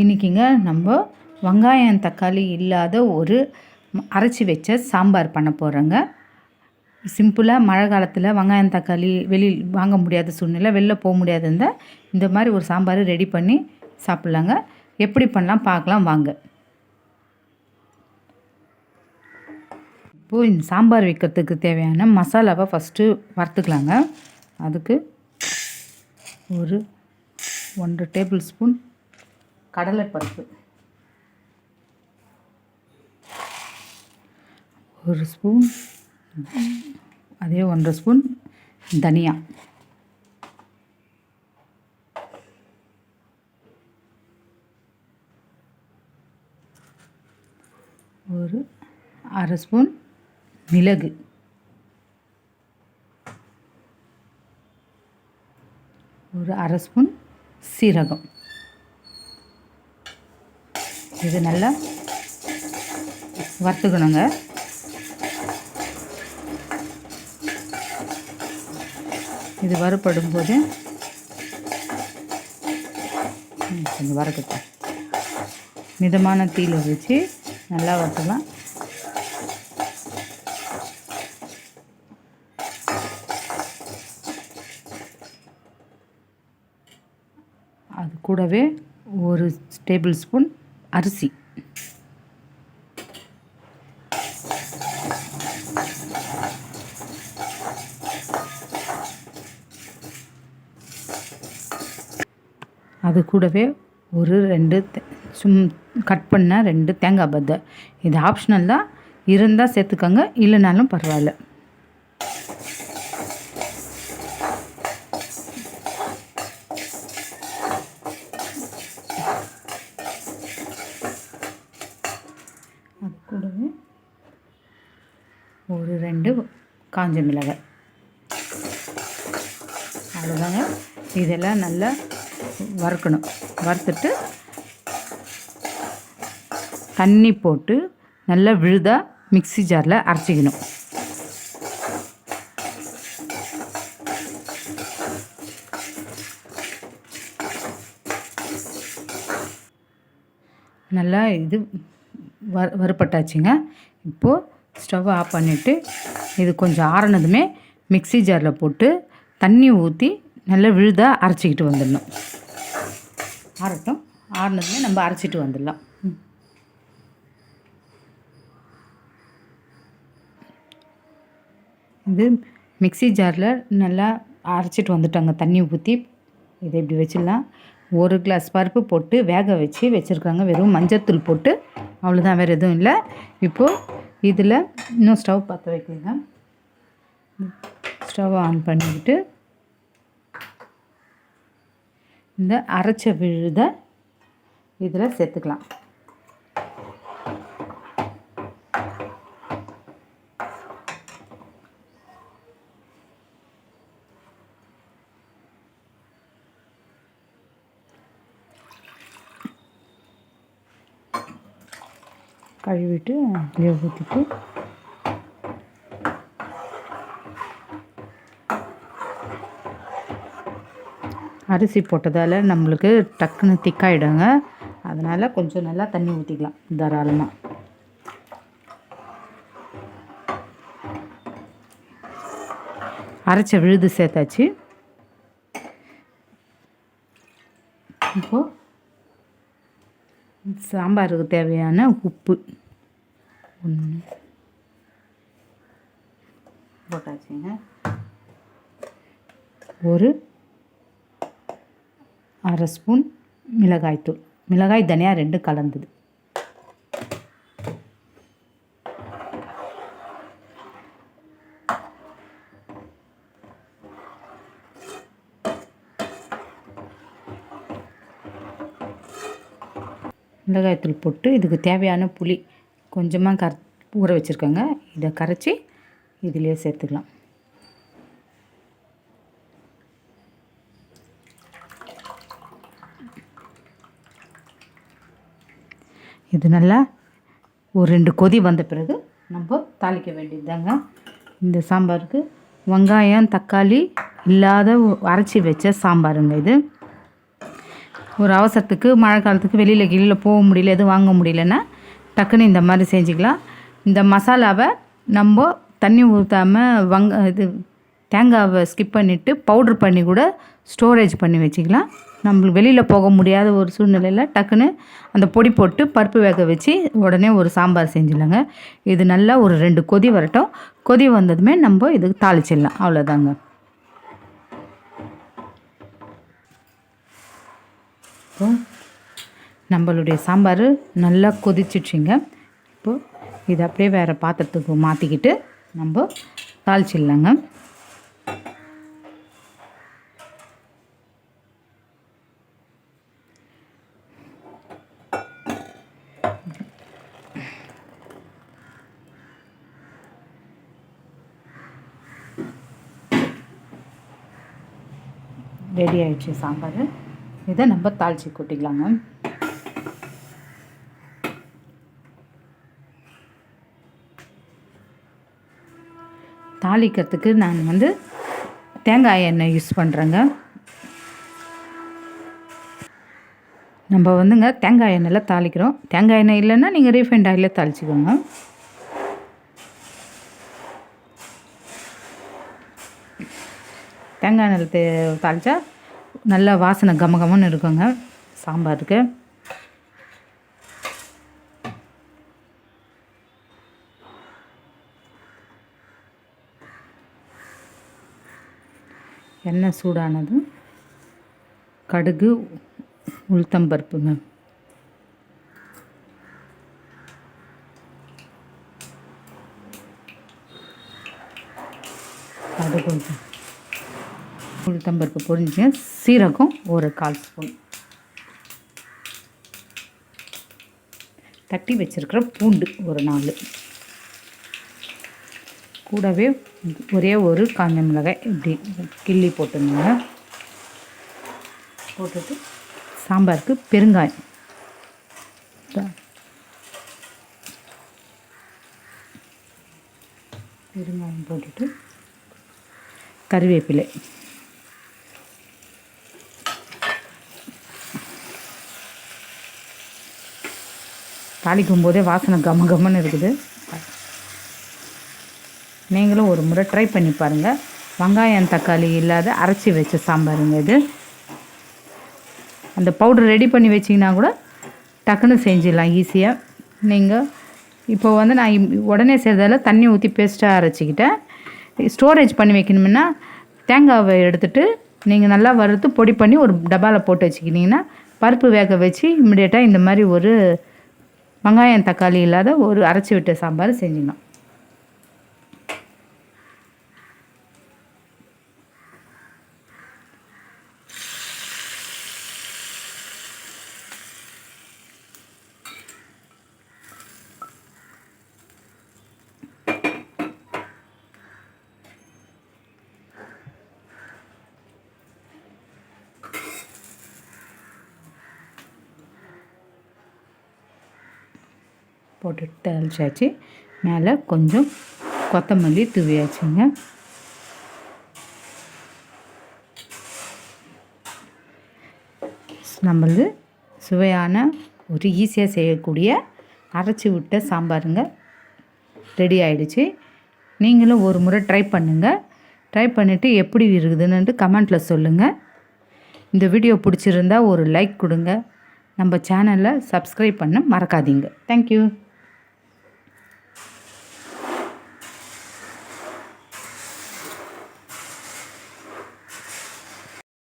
இன்றைக்கிங்க நம்ம வெங்காயம் தக்காளி இல்லாத ஒரு அரைச்சி வச்ச சாம்பார் பண்ண போகிறோங்க சிம்பிளாக மழை காலத்தில் வெங்காயம் தக்காளி வெளியில் வாங்க முடியாத சூழ்நிலை வெளில போக முடியாது இருந்தால் இந்த மாதிரி ஒரு சாம்பார் ரெடி பண்ணி சாப்பிட்லாங்க. எப்படி பண்ணலாம் பார்க்கலாம் வாங்க. இப்போது இந்த சாம்பார் வைக்கிறதுக்கு தேவையான மசாலாவை ஃபஸ்ட்டு வறுத்துக்கலாங்க. அதுக்கு ஒரு ஒன்றரை டேபிள் ஸ்பூன் கடலைப்பருப்பு. ஒரு ஸ்பூன். அதே ஒன்றரை ஸ்பூன் தனியா. ஒரு அரை ஸ்பூன் மிளகு. ஒரு அரை ஸ்பூன் சீரகம். இது நல்லா வறுத்துக்கணுங்க. இது வறுப்படும் போது கொஞ்சம் வறுக்கட்டும். மிதமான தீயில் வச்சு நல்லா வறுத்துக்கலாம். அது கூடவே ஒரு டேபிள் ஸ்பூன் அரிசி. அது கூடவே ஒரு ரெண்டு தே- சும் கட் பண்ண ரெண்டு தேங்காய் பத்தை. இது ஆப்ஷனல் தான். இருந்தால் சேர்த்துக்கோங்க. இல்லைனாலும் பரவாயில்ல அது கூடவே ஒரு ரெண்டு காஞ்ச மிளகாய். அவ்வளோதாங்க இதெல்லாம் நல்லா வறுக்கணும். வறுத்துட்டு தண்ணி போட்டு நல்லா விழுதா மிக்ஸி ஜாரில் அரைச்சிக்கணும். நல்லா இது வ வறுப்பட்டாச்சுங்க இப்போது ஸ்டவ் ஆஃப் பண்ணிவிட்டு இது கொஞ்சம் ஆறினதுமே மிக்ஸி ஜாரில் போட்டு தண்ணி ஊற்றி நல்லா விழுதாக அரைச்சிக்கிட்டு வந்துடணும். ஆறட்டும். ஆறினதுமே நம்ம அரைச்சிட்டு வந்துடலாம். இது மிக்ஸி ஜாரில் நல்லா அரைச்சிட்டு வந்துட்டாங்க. தண்ணி ஊற்றி இதை இப்படி வச்சிடலாம். ஒரு கிளாஸ் பருப்பு போட்டு வேக வச்சு வச்சுருக்காங்க. வெறும் மஞ்சத்தூள் போட்டு. அவ்வளோதான் வேறு எதுவும் இல்லை. இப்போது இதில் இன்னும் ஸ்டவ் பற்ற வைக்கலைங்க. ஸ்டவ் ஆன் பண்ணிக்கிட்டு இந்த அரைச்ச விழுத இதில் சேர்த்துக்கலாம். கழுவிட்டு அதிலே ஊற்றிட்டு அரிசி போட்டதால் நம்மளுக்கு டக்குன்னு திக்காயிடுங்க. அதனால் கொஞ்சம் நல்லா தண்ணி ஊற்றிக்கலாம் தாராளமாக அரைச்ச விழுது சேர்த்தாச்சு. இப்போது சாம்பாருக்கு தேவையான உப்பு. ஒன்று போட்டாச்சுங்க. ஒரு அரை ஸ்பூன் மிளகாய்த்தூள். மிளகாய் தனியா ரெண்டு கலந்தது. மிளகாய்த்தூள் போட்டு இதுக்கு தேவையான புளி கொஞ்சமாக கர ஊற வச்சுருக்கோங்க. இதை கரைச்சி இதிலே சேர்த்துக்கலாம். இது நல்லா ஒரு ரெண்டு கொதி வந்த பிறகு நம்ம தாளிக்க வேண்டியதுதாங்க. இந்த சாம்பாருக்கு வெங்காயம் தக்காளி இல்லாத அரைச்சி வச்ச சாம்பாருங்க இது. ஒரு அவசரத்துக்கு மழை காலத்துக்கு வெளியில் கீழில் போக முடியல எதுவும் வாங்க முடியலன்னா டக்குன்னு இந்த மாதிரி செஞ்சுக்கலாம். இந்த மசாலாவை நம்ம தண்ணி ஊற்றாமல் வங்க இது தேங்காவை ஸ்கிப் பண்ணிவிட்டு பவுட்ரு பண்ணி கூட ஸ்டோரேஜ் பண்ணி வச்சுக்கலாம். நம்மளுக்கு வெளியில் போக முடியாத ஒரு சூழ்நிலையில் டக்குன்னு அந்த பொடி போட்டு பருப்பு வேக வச்சு உடனே ஒரு சாம்பார் செஞ்சிடலாங்க. இது நல்லா ஒரு ரெண்டு கொதி வரட்டும். கொதி வந்ததுமே நம்ம இதுக்கு தாளிச்சிடலாம். அவ்வளோதாங்க இப்போ நம்மளுடைய சாம்பார் நல்லா கொதிச்சிடுச்சிங்க. இப்போது இதை அப்படியே வேறு பாத்திரத்துக்கு மாற்றிக்கிட்டு நம்ம தாளிச்சிடலாங்க. ரெடி ஆயிடுச்சு சாம்பார். இதை நம்ம தாளித்து கொட்டிக்கலாங்க தாளிக்கிறதுக்கு நான் வந்து தேங்காய் எண்ணெய் யூஸ் பண்ணுறேங்க நம்ம வந்துங்க தேங்காய் எண்ணெயில் தாளிக்கிறோம். தேங்காய் எண்ணெய் இல்லைன்னா நீங்கள் ரீஃபைண்ட் ஆயிலே தாளிச்சிக்கோங்க. தேங்காய் எண்ணெயில் தே தாளித்தா நல்லா வாசனை கமகமன்னு இருக்குங்க. சாம்பாருக்கு. எண்ணெய் சூடானதும் கடுகு உளுத்தம்பருப்புங்க கடுகு உளுத்தம்பருப்பு பொரிஞ்சுங்க. சீரகம் ஒரு கால் ஸ்பூன். தட்டி வச்சிருக்கிற பூண்டு ஒரு நாலு. கூடவே ஒரே ஒரு காஞ்ச மிளகாய் இப்படி கிள்ளி போட்டுருங்க போட்டுட்டு சாம்பாருக்கு பெருங்காயம். பெருங்காயம் போட்டுட்டு கருவேப்பிலை. தாளிக்கும் போதே வாசனை கம கமன்னு இருக்குது. நீங்களும் ஒரு முறை ட்ரை பண்ணி பாருங்கள் வெங்காயம் தக்காளி இல்லாத அரைச்சி வச்ச சாம்பாருங்க இது. அந்த பவுடர் ரெடி பண்ணி வச்சிங்கன்னா கூட டக்குன்னு செஞ்சிடலாம் ஈஸியாக நீங்கள் இப்போ வந்து நான் இம்- உடனே செய்கிறதால தண்ணி ஊற்றி பேஸ்ட்டாக அரைச்சிக்கிட்டேன். ஸ்டோரேஜ் பண்ணி வைக்கணும்னா தேங்காவை எடுத்துட்டு நீங்கள் நல்லா வறுத்து பொடி பண்ணி ஒரு டப்பாவில் போட்டு வச்சுக்கிட்டிங்கன்னா பருப்பு வேக வச்சு இம்மிடியேட்டாக இந்த மாதிரி ஒரு வெங்காயம் தக்காளி இல்லாத ஒரு அரைச்சி விட்ட சாம்பார் செஞ்சிடணும் போட்டு தெளிச்சாச்சு. மேலே கொஞ்சம் கொத்தமல்லி தூவியாச்சுங்க. நம்மளது சுவையான ஒரு ஈஸியாக செய்யக்கூடிய அரைச்சி விட்ட சாம்பாருங்க ரெடி ஆயிடுச்சு. நீங்களும் ஒரு முறை ட்ரை பண்ணுங்கள் ட்ரை பண்ணிவிட்டு எப்படி இருக்குதுன்னு கமெண்ட்டில் சொல்லுங்கள் இந்த வீடியோ பிடிச்சிருந்தா ஒரு லைக் கொடுங்க. நம்ம சேனலை சப்ஸ்கிரைப் பண்ண மறக்காதீங்க. தேங்க்யூ